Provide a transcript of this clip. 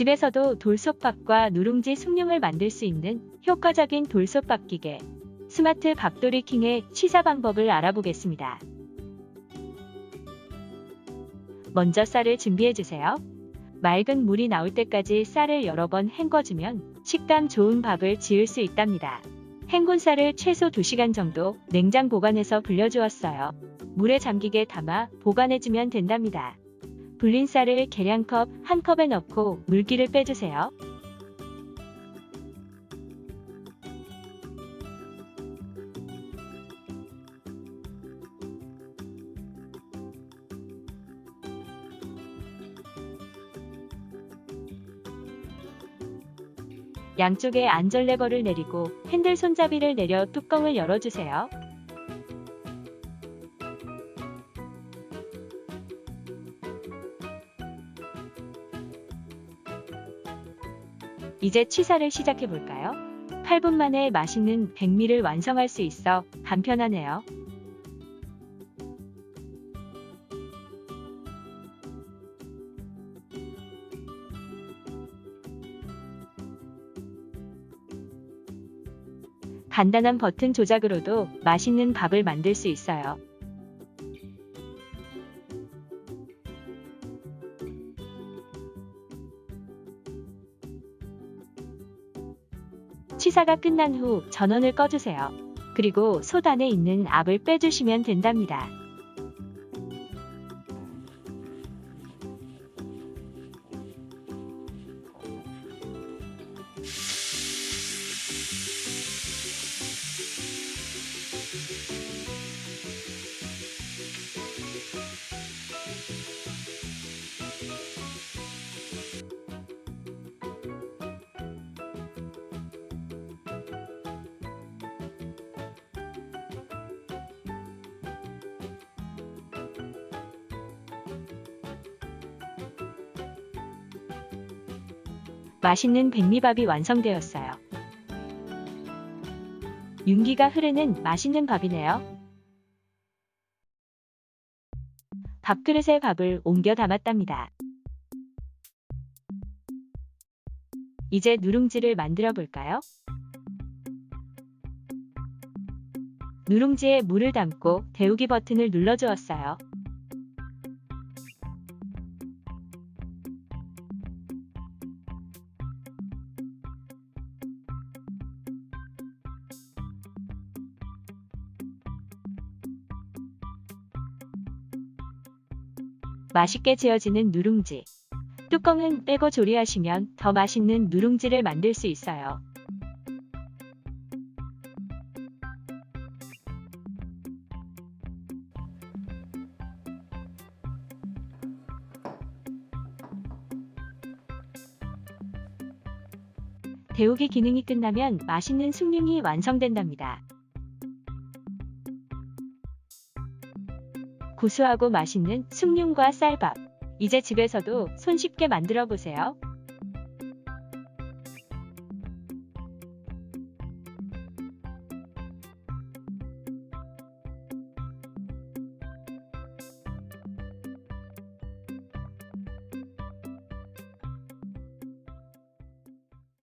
집에서도 돌솥밥과 누룽지 숭늉을 만들 수 있는 효과적인 돌솥밥 기계 스마트 밥돌이 킹의 취사 방법을 알아보겠습니다. 먼저 쌀을 준비해 주세요. 맑은 물이 나올 때까지 쌀을 여러 번 헹궈주면 식감 좋은 밥을 지을 수 있답니다. 헹군 쌀을 최소 2시간 정도 냉장 보관해서 불려주었어요. 물에 잠기게 담아 보관해주면 된답니다. 불린 쌀을 계량컵 한 컵에 넣고 물기를 빼주세요. 양쪽에 안전 레버를 내리고 핸들 손잡이를 내려 뚜껑을 열어주세요. 이제 취사를 시작해 볼까요? 8분 만에 맛있는 백미를 완성할 수 있어 간편하네요. 간단한 버튼 조작으로도 맛있는 밥을 만들 수 있어요. 취사가 끝난 후 전원을 꺼주세요. 그리고 솥 안에 있는 압을 빼주시면 된답니다. 맛있는 백미밥이 완성되었어요. 윤기가 흐르는 맛있는 밥이네요. 밥그릇에 밥을 옮겨 담았답니다. 이제 누룽지를 만들어 볼까요? 누룽지에 물을 담고 데우기 버튼을 눌러 주었어요. 맛있게 지어지는 누룽지. 뚜껑은 빼고 조리하시면 더 맛있는 누룽지를 만들 수 있어요. 데우기 기능이 끝나면 맛있는 숭늉이 완성된답니다. 구수하고 맛있는 숭늉과 쌀밥. 이제 집에서도 손쉽게 만들어 보세요.